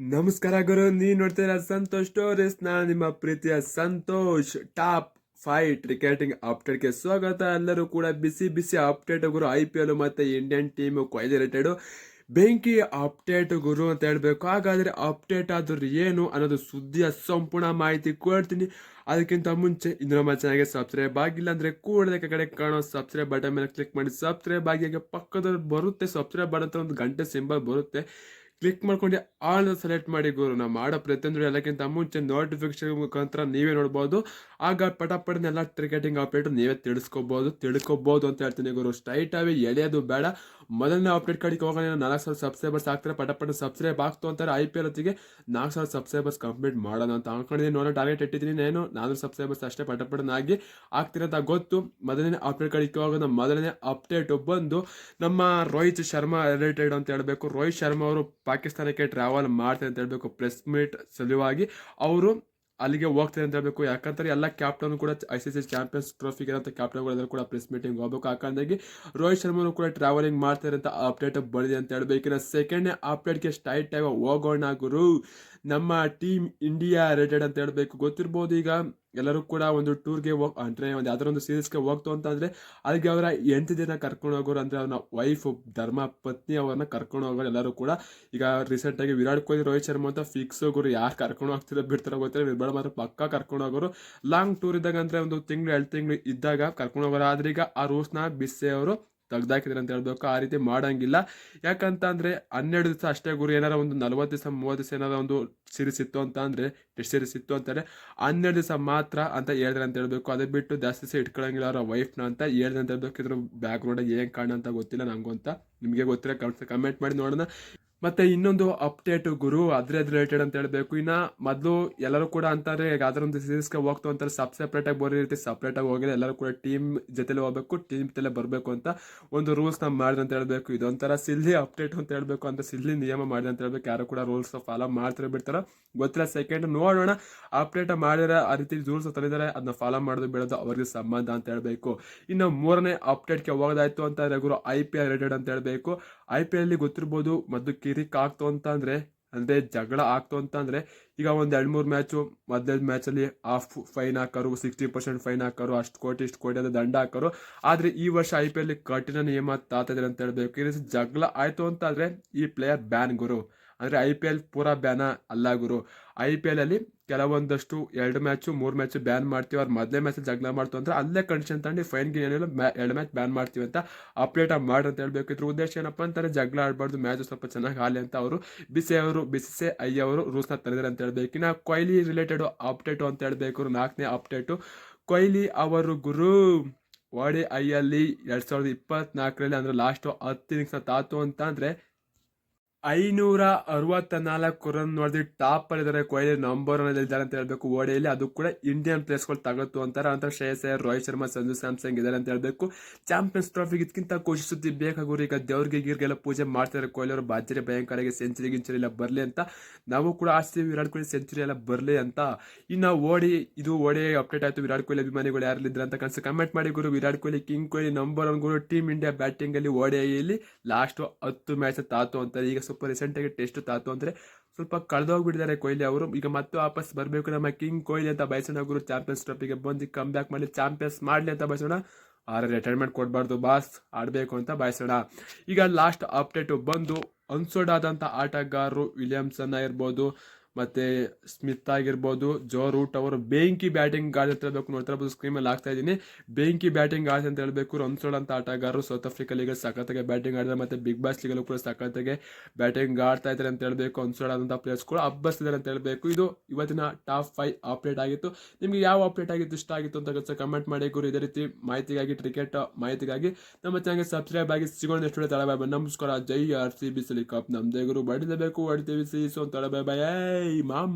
ನಮಸ್ಕಾರ ಗುರು ನೀವ್ ನೋಡ್ತೀರಾ ಸಂತೋಷ್ ಸ್ಟೋರೀಸ್ ನಾನು ನಿಮ್ಮ ಪ್ರೀತಿಯ ಸಂತೋಷ್ ಟಾಪ್ ಫೈವ್ ಕ್ರಿಕೆಟಿಂಗ್ ಅಪ್ಡೇಟ್ಗೆ ಸ್ವಾಗತ. ಎಲ್ಲರೂ ಕೂಡ ಬಿಸಿ ಬಿಸಿ ಅಪ್ಡೇಟ್ ಗುರು ಐ ಪಿ ಎಲ್ ಮತ್ತೆ ಇಂಡಿಯನ್ ಟೀಮ್ ಕೊಯ್ದು ರಿಲೇಟೆಡ್ ಬೆಂಕಿ ಅಪ್ಡೇಟ್ ಗುರು ಅಂತ ಹೇಳಬೇಕು. ಹಾಗಾದ್ರೆ ಅಪ್ಡೇಟ್ ಆದರೂ ಏನು ಅನ್ನೋದು ಸುದ್ದಿಯ ಸಂಪೂರ್ಣ ಮಾಹಿತಿ ಕೊಡ್ತೀನಿ. ಅದಕ್ಕಿಂತ ಮುಂಚೆ ಇನ್ನು ನಮ್ಮ ಚಾನಲ್ಗೆ ಸಬ್ಸ್ಕ್ರೈಬ್ ಆಗಿಲ್ಲ ಅಂದರೆ ಕೂಡಲೇ ಕಡೆ ಕಾಣೋ ಸಬ್ಸ್ಕ್ರೈಬ್ ಬಟನ್ ಮೇಲೆ ಕ್ಲಿಕ್ ಮಾಡಿ. ಸಬ್ಸ್ಕ್ರೈಬ್ ಆಗಿ ಹಾಗೆ ಪಕ್ಕದಲ್ಲಿ ಬರುತ್ತೆ ಸಬ್ಸ್ಕ್ರೈಬ್ ಅಂತ ಒಂದು ಗಂಟೆ ಸಿಂಬಲ್ ಬರುತ್ತೆ. ಕ್ಲಿಕ್ ಮಾಡ್ಕೊಂಡು ಆಲ್ ಸೆಲೆಕ್ಟ್ ಮಾಡಿ ಗುರು ನಾವು ಮಾಡೋ ಪ್ರತಿಯೊಂದು ಎಲ್ಲಕ್ಕಿಂತ ಮುಂಚೆ ನೋಟಿಫಿಕೇಶನ್ ಮುಖಾಂತರ ನೀವೇ ನೋಡ್ಬೋದು. ಆಗ ಪಟಾಪಟನ ಎಲ್ಲ ಕ್ರಿಕೆಟಿಂಗ್ ಅಪ್ಡೇಟ್ ನೀವೇ ತಿಳಿಸ್ಕೋಬೋದು. ತಿಳ್ಕೊಬೋದು ಅಂತ ಹೇಳ್ತೀನಿ ಗುರು ಸ್ಟ್ರೈಟ್ ಆಗಿ ಎಳೆಯೋದು ಬೇಡ. ಮೊದಲನೇ ಅಪ್ಡೇಟ್ ಕಡೆಗೆ ಹೋಗೋಣ. ನಾಲ್ಕು ಸಾವಿರ ಸಬ್ಸ್ಕ್ರೈಬರ್ಸ್ ಆಗ್ತಾರೆ. ಪಟಪಟ ಸಬ್ಸ್ಕ್ರೈಬ್ ಆಗ್ತು ಅಂತಾರೆ ಐ ಪಿ ಎಲ್ ಹೊತ್ತಿಗೆ ನಾಲ್ಕು ಸಾವಿರ ಸಬ್ಸ್ಕ್ರೈಬರ್ಸ್ ಕಂಪ್ಲೀಟ್ ಮಾಡೋಣ ಅಂತ ಅನ್ಕೊಂಡಿದ್ದೀನಿ. ನೋಡೋ ಟಾರ್ಗೆಟ್ ಇಟ್ಟಿದ್ದೀನಿ ನಾನು ನಾಲ್ಕು ಸಬ್ಸ್ಕ್ರೈಬರ್ಸ್ ಅಷ್ಟೇ ಪಟಪಟನಾಗಿ ಆಗ್ತೀನಿ ಅಂತ ಗೊತ್ತು. ಮೊದಲನೇ ಅಪ್ಡೇಟ್ ಕಡೆಗೆ ಹೋಗೋಣ. ಮೊದಲನೇ ಅಪ್ಡೇಟ್ ಬಂದು ನಮ್ಮ ರೋಹಿತ್ ಶರ್ಮಾ ರಿಲೇಟೆಡ್ ಅಂತ ಹೇಳಬೇಕು. ರೋಹಿತ್ ಶರ್ಮಾ ಅವರು ಪಾಕಿಸ್ತಾನಕ್ಕೆ ಟ್ರಾವೆಲ್ ಮಾಡ್ತಾರೆ ಅಂತ ಹೇಳಬೇಕು ಪ್ರೆಸ್ ಮೀಟ್ ಸಲುವಾಗಿ. ಅವರು ಅಲ್ಲಿಗೆ ಹೋಗ್ತಾರೆ ಅಂತ ಹೇಳಬೇಕು. ಯಾಕಂದ್ರೆ ಎಲ್ಲ ಕ್ಯಾಪ್ಟನ್ ಕೂಡ ಐ ಸಿ ಸಿ ಚಾಂಪಿಯನ್ಸ್ ಟ್ರೋಫಿಗೆ ಅಂತ ಕ್ಯಾಪ್ಟನ್ಗಳೆಲ್ಲರೂ ಕೂಡ ಪ್ರೆಸ್ ಮೀಟಿಂಗ್ ಹೋಗ್ಬೇಕು. ಯಾಕಂದಾಗಿ ರೋಹಿತ್ ಶರ್ಮನು ಕೂಡ ಟ್ರಾವೆಲಿಂಗ್ ಮಾಡ್ತಾರೆ ಅಂತ ಅಪ್ಡೇಟ್ ಬಂದಿದೆ ಅಂತ ಹೇಳ್ಬೇಕು. ಇನ್ನು ಸೆಕೆಂಡ್ ಅಪ್ಡೇಟ್ಗೆ ಸ್ಟೈಟ್ ಆಗಿ ಹೋಗೋಣ ಗುರು. ನಮ್ಮ ಟೀಮ್ ಇಂಡಿಯಾ ರೇಟೆಡ್ ಅಂತ ಹೇಳ್ಬೇಕು. ಗೊತ್ತಿರ್ಬೋದು ಈಗ ಎಲ್ಲರೂ ಕೂಡ ಒಂದು ಟೂರ್ಗೆ ಹೋಗ್, ಅಂದರೆ ಒಂದು ಯಾವ್ದಾರ ಒಂದು ಸೀರೀಸ್ಗೆ ಹೋಗ್ತು ಅಂತಂದರೆ ಅಲ್ಲಿಗೆ ಅವರ ಎಂಟು ದಿನ ಕರ್ಕೊಂಡು ಹೋಗೋರು ಅಂದರೆ ಅವ್ರನ್ನ ವೈಫ್ ಧರ್ಮ, ಪತ್ನಿ ಅವ್ರನ್ನ ಕರ್ಕೊಂಡು ಹೋಗೋರು ಎಲ್ಲರೂ ಕೂಡ ಈಗ ರೀಸೆಂಟಾಗಿ ವಿರಾಟ್ ಕೊಹ್ಲಿ, ರೋಹಿತ್ ಶರ್ಮಾ ಅಂತ ಫಿಕ್ಸ್ ಹೋಗೋರು ಯಾರು ಕರ್ಕೊಂಡು ಹೋಗ್ತಿರೋ ಬಿಡ್ತಾರೋ ಗೊತ್ತಿಲ್ಲ. ನಿರ್ಬಳ ಮಾತ್ರ ಪಕ್ಕ ಕರ್ಕೊಂಡು ಹೋಗೋರು. ಲಾಂಗ್ ಟೂರ್ ಇದ್ದಾಗ ಅಂದರೆ ಒಂದು ತಿಂಗಳು ಎರಡು ತಿಂಗಳು ಇದ್ದಾಗ ಕರ್ಕೊಂಡು ಹೋಗೋರು ಆದ್ರೆ ಈಗ ಆ ರೂಲ್ಸ್ನ ಬಿಸ್ಸೆ ಅವರು ತೆಗ್ದಾಕಿದ್ರು ಅಂತ ಹೇಳ್ಬೇಕು, ಆ ರೀತಿ ಮಾಡೋಂಗಿಲ್ಲ. ಯಾಕಂತ ಅಂದರೆ ಹನ್ನೆರಡು ದಿವಸ ಅಷ್ಟೇ ಗುರು, ಏನಾರ ಒಂದು ನಲ್ವತ್ತು ದಿವಸ, ಮೂವತ್ತು ದಿವಸ ಏನಾರ ಒಂದು ಸೀರೀಸ್ ಇತ್ತು ಅಂತ ಅಂದರೆ ಟೆಸ್ಟ್ ಸೀರೀಸ್ ಇತ್ತು ಅಂತಾರೆ ಹನ್ನೆರಡು ದಿವಸ ಮಾತ್ರ ಅಂತ ಹೇಳಿದ್ರೆ ಅಂತ ಹೇಳಬೇಕು. ಅದು ಬಿಟ್ಟು ಜಾಸ್ತಿ ದಿವಸ ಇಟ್ಕೊಳ್ಳಂಗಿಲ್ಲ ಅವರ ವೈಫ್ನ ಅಂತ ಹೇಳಿದ್ರೆ ಅಂತ ಹೇಳ್ಬೇಕು. ಇದ್ರ ಬ್ಯಾಕ್ ಏನು ಕಾರಣ ಅಂತ ಗೊತ್ತಿಲ್ಲ ನನಗೂ ಅಂತ ನಿಮಗೆ ಗೊತ್ತಿಲ್ಲ ಕಮೆಂಟ್ ಮಾಡಿ ನೋಡೋಣ. ಮತ್ತೆ ಇನ್ನೊಂದು ಅಪ್ಡೇಟ್ ಗುರು, ಅದ್ರ ರಿಲೇಟೆಡ್ ಅಂತ ಹೇಳ್ಬೇಕು. ಇನ್ನ ಮೊದಲು ಎಲ್ಲರೂ ಕೂಡ ಅಂತಾರೆ ಯಾವ್ದಾರ ಒಂದು ಸೀರೀಸ್ಗೆ ಹೋಗ್ತು ಅಂತಾರೆ ಸಬ್ ಸೆಪ್ರೇಟ್ ಆಗಿ ಬರೋ ರೀತಿ ಸಪ್ರೇಟ್ ಆಗಿ ಹೋಗಿಲ್ಲ ಎಲ್ಲರೂ ಕೂಡ ಟೀಮ್ ಜೊತೆಲೇ ಹೋಗ್ಬೇಕು ಟೀಮ್ ಜೊತೆಲೇ ಬರಬೇಕು ಅಂತ ಒಂದು ರೂಲ್ಸ್ನ ಮಾಡಿದೆ ಅಂತ ಹೇಳಬೇಕು. ಇದೊಂಥರ ಸಿಲ್ಲಿ ಅಪ್ಡೇಟ್ ಅಂತ ಹೇಳಬೇಕು. ಅಂತ ಸಿಲ್ಲಿ ನಿಯಮ ಮಾಡಿದೆ ಅಂತ ಹೇಳ್ಬೇಕು. ಯಾರು ಕೂಡ ರೂಲ್ಸ್ ಫಾಲೋ ಮಾಡ್ತಾರೆ ಬಿಡ್ತಾರ, ಗೊತ್ತಿಲ್ಲ. ಸೆಕೆಂಡ್ ನೋಡೋಣ ಅಪ್ಡೇಟ್ ಮಾಡಿದ್ರೆ ಆ ರೀತಿ ರೂಲ್ಸ್ ತಂದಿದ್ದಾರೆ ಅದನ್ನ ಫಾಲೋ ಮಾಡೋದು ಬಿಡೋದು ಅವ್ರಿಗೆ ಸಂಬಂಧ ಅಂತ ಹೇಳಬೇಕು. ಇನ್ನು ಮೂರನೇ ಅಪ್ಡೇಟ್ಗೆ ಹೋಗೋದಾಯ್ತು ಅಂತ ಗುರು ಐ ಪಿ ಎಲ್ ರಿಲೇಟೆಡ್ ಅಂತ ಹೇಳ್ಬೇಕು. ಐ ಪಿ ಎಲ್ ಗೊತ್ತಿರ್ಬೋದು, ಮೊದಲು ಕಿರಿಕ್ ಆಗ್ತು ಅಂತ ಅಂದ್ರೆ ಜಗಳ ಆಗ್ತು ಅಂತ ಅಂದ್ರೆ, ಈಗ ಒಂದ್ ಎರಡ್ ಮೂರ್ ಮ್ಯಾಚು ಮೊದಲನೇ ಮ್ಯಾಚ್ ಅಲ್ಲಿ ಹಾಫ್ ಫೈನ್ ಹಾಕರು ಸಿಕ್ಸ್ಟಿ ಪರ್ಸೆಂಟ್ ಫೈನ್ ಹಾಕರು, ಅಷ್ಟು ಕೋಟಿ, ಇಷ್ಟು ಕೋಟಿ ಅಂತ ದಂಡ ಹಾಕರು. ಆದ್ರೆ ಈ ವರ್ಷ ಐ ಪಿ ಎಲ್ ಕಠಿಣ ನಿಯಮ ತಾತಿದ್ರೆ ಅಂತ ಹೇಳ್ಬೇಕು. ಈ ಜಗಳ ಆಯ್ತು ಅಂತ ಆದ್ರೆ ಈ ಪ್ಲೇಯರ್ ಬ್ಯಾನ್ ಗುರು. ಅಂದ್ರೆ ಐ ಪಿ ಎಲ್ ಪೂರಾ ಬ್ಯಾನ ಅಲ್ಲ ಗುರು. ಐ ಪಿ ಎಲ್ ಅಲ್ಲಿ ಕೆಲವೊಂದಷ್ಟು ಎರಡು ಮ್ಯಾಚು ಮೂರು ಮ್ಯಾಚು ಬ್ಯಾನ್ ಮಾಡ್ತೀವಿ. ಅವ್ರು ಮೊದಲೇ ಮ್ಯಾಚ್ ಜಗಳ ಮಾಡ್ತು ಅಂದ್ರೆ ಅಲ್ಲೇ ಕಂಡೀಷನ್ ತಗೊಂಡು ಫೈನ್ ಗಿನ್ ಏನಿಲ್ಲ ಎರಡು ಮ್ಯಾಚ್ ಬ್ಯಾನ್ ಮಾಡ್ತೀವಿ ಅಂತ ಅಪ್ಡೇಟ್ ಮಾಡಿ ಅಂತ ಹೇಳಬೇಕು ಇದ್ರ ಉದ್ದೇಶ ಏನಪ್ಪ ಅಂತಾರೆ ಜಗಳ ಆಡಬಾರ್ದು ಮ್ಯಾಚ್ ಸ್ವಲ್ಪ ಚೆನ್ನಾಗಿ ಆಲಿ ಅಂತ ಅವರು ಬಿಸಿ ಅವರು ಬಿಸಿ ಐ ಅವರು ರೂಲ್ಸ್ನ ತಂದಿದ್ದಾರೆ ಅಂತ ಹೇಳಬೇಕು. ಇನ್ನು ಕೊಹ್ಲಿ ರಿಲೇಟೆಡ್ ಅಪ್ಡೇಟು ಅಂತ ಹೇಳಬೇಕು ನಾಲ್ಕನೇ ಅಪ್ಡೇಟು ಕೊಹ್ಲಿ ಅವರು ಗುರು ವಾಡಿ ಐಯಲ್ಲಿ ಎರಡು ಸಾವಿರದ ಇಪ್ಪತ್ನಾಲ್ಕರಲ್ಲಿ ಅಂದರೆ ಲಾಸ್ಟು ಹತ್ತು ಇನ್ನಿಂಗ್ಸ್ನ ತಾತು ಅಂತ ಅಂದ್ರೆ ಐನೂರ ಅರವತ್ತ ನಾಲ್ಕು ರನ್ ನೋಡಿದ್ರೆ ಟಾಪ್ ಅಲ್ಲಿದ್ದಾರೆ ಕೊಹ್ಲಿ ನಂಬರ್ ಒನ್ ಇದ್ದಾರೆ ಅಂತ ಹೇಳ್ಬೇಕು. ಓಡಿಯಲ್ಲಿ ಅದು ಕೂಡ ಇಂಡಿಯನ್ ಪ್ಲೇಸ್ಗಳು ತಗತ್ತು ಅಂತಾರೆ. ಅಂತ ಶ್ರೇಯಸ್ ಅಯ್ಯರ್, ರೋಹಿತ್ ಶರ್ಮಾ, ಸಂಜು ಸ್ಯಾಮ್ಸಂಗ್ ಇದ್ದಾರೆ ಅಂತ ಹೇಳ್ಬೇಕು. ಚಾಂಪಿಯನ್ಸ್ ಟ್ರೋಫಿ ಇದಕ್ಕಿಂತ ಖುಷಿ ಸುದ್ದಿ ಈಗ ದೇವ್ರಿಗೆ ಗೀರ್ಗೆಲ್ಲ ಪೂಜೆ ಮಾಡ್ತಾರೆ ಕೊಹ್ಲಿ ಅವರು ಬಾಜರಿ ಭಯಂಕರಗೆ ಸೆಂಚುರಿ ಗಿಂಚುರಿ ಎಲ್ಲ ಬರಲಿ ಅಂತ. ನಾವು ಕೂಡ ಆಸ್ತಿ ವಿರಾಟ್ ಕೊಹ್ಲಿ ಸೆಂಚುರಿ ಎಲ್ಲ ಬರಲಿ ಅಂತ. ಇನ್ನು ಓಡಿ, ಇದು ಓಡಿ ಅಪ್ಡೇಟ್ ಆಯ್ತು. ವಿರಾಟ್ ಕೊಹ್ಲಿ ಅಭಿಮಾನಿಗಳು ಯಾರಿದ್ರೆ ಅಂತ ಕನಸು ಕಮೆಂಟ್ ಮಾಡಿ ಗುರು. Virat Kohli, king Kohli number one ಗುರು. ಟೀಮ್ ಇಂಡಿಯಾ ಬ್ಯಾಟಿಂಗ್ ಅಲ್ಲಿ ಓಡಿಯಲ್ಲಿ ಲಾಸ್ಟ್ ಹತ್ತು ಮ್ಯಾಚ್ ತಾತು ಅಂತಾರೆ. ಈಗ ಸ್ವಲ್ಪ ರೀಸೆಂಟಾಗಿ ಟೆಸ್ಟ್ ತಾತು ಅಂದರೆ ಸ್ವಲ್ಪ ಕಳೆದೋಗ್ಬಿಟ್ಟಿದ್ದಾರೆ ಕೊಹ್ಲಿ ಅವರು. ಈಗ ಮತ್ತೆ ವಾಪಸ್ ಬರಬೇಕು ನಮ್ಮ ಕಿಂಗ್ ಕೊಹ್ಲಿ ಅಂತ ಬಯಸೋಣ ಗುರು. ಚಾಂಪಿಯನ್ಸ್ ಟ್ರೋಫಿಗೆ ಬಂದು ಕಮ್ ಬ್ಯಾಕ್ ಮಾಡಿ ಚಾಂಪಿಯನ್ಸ್ ಮಾಡಲಿ ಅಂತ ಬಯಸೋಣ. ಆರೆ ರಿಟೈರ್ಮೆಂಟ್ ಕೊಡಬಾರ್ದು ಬಾಸ್ ಆಡಬೇಕು ಅಂತ ಬಯಸೋಣ. ಈಗ ಲಾಸ್ಟ್ ಅಪ್ಡೇಟು ಬಂದು ಅನ್ಸೋಡ್ ಆದಂಥ ಆಟಗಾರರು ವಿಲಿಯಮ್ಸನ್ನ ಇರ್ಬೋದು ಮತ್ತೆ ಸ್ಮಿತ್ ಆಗಿರ್ಬೋದು, ಜೋ ರೂಟ್ ಅವರು ಬೆಂಕಿ ಬ್ಯಾಟಿಂಗ್ ಗಾಡಿ ಅಂತ ಹೇಳ್ಬೇಕು. ನೋಡ್ತಾ ಇರ್ಬೋದು ಆಗ್ತಾ ಇದ್ದೀನಿ. ಬೆಂಕಿ ಬ್ಯಾಟಿಂಗ್ ಗಾಡಿ ಅಂತ ಹೇಳಬೇಕು. ರನ್ಸೋಡ್ ಅಂತ ಆಟಗಾರರು ಸೌತ್ ಆಫ್ರಿಕಾ ಸಖತ್ತಾಗಿ ಬ್ಯಾಟಿಂಗ್ ಆಡಿದ್ರೆ ಮತ್ತೆ ಬಿಗ್ ಬಾಸ್ ಲೀಗಲ್ಲೂ ಕೂಡ ಸಖತ್ತಾಗಿ ಬ್ಯಾಟಿಂಗ್ ಆಡ್ತಾ ಇದ್ದಾರೆ ಅಂತ ಹೇಳಬೇಕು. ಅನ್ಸೋಡ್ ಆದಂಥ ಪ್ಲೇಯರ್ಸ್ ಕೂಡ ಹಬ್ಬಸ್ತಿದ್ದಾರೆ ಅಂತ ಹೇಳಬೇಕು. ಇದು ಇವತ್ತಿನ ಟಾಪ್ ಫೈವ್ ಅಪ್ಡೇಟ್ ಆಗಿತ್ತು. ನಿಮಗೆ ಯಾವ ಅಪ್ಡೇಟ್ ಆಗಿತ್ತು? ಇಷ್ಟ ಆಗಿತ್ತು ಅಂತ ಕಮೆಂಟ್ ಮಾಡಿ ಗುರು. ಇದೇ ರೀತಿ ಮಾಹಿತಿಗಾಗಿ ಕ್ರಿಕೆಟ್ ಮಾಹಿತಿಗಾಗಿ ನಮ್ಮ ಚಾನಲ್ಗೆ ಸಬ್ಸ್ಕ್ರೈಬ್ ಆಗಿ ಸಿಗೋಣ. ಎಷ್ಟು ತಳಬಾಯ್ ನಮಸ್ಕಾರ. ಜೈ ಆರ್ ಸಿ ಬಿಸಿಲಿ ಕಪ್ ನಮ್ದೇ ಗುರು. ಬಡಿದಬೇಕು ಹೊಡಿತೀವಿ. ಸಿ ಸೊ ತಳಬಾಯ್ ಬಾಯ್. Bye ma'am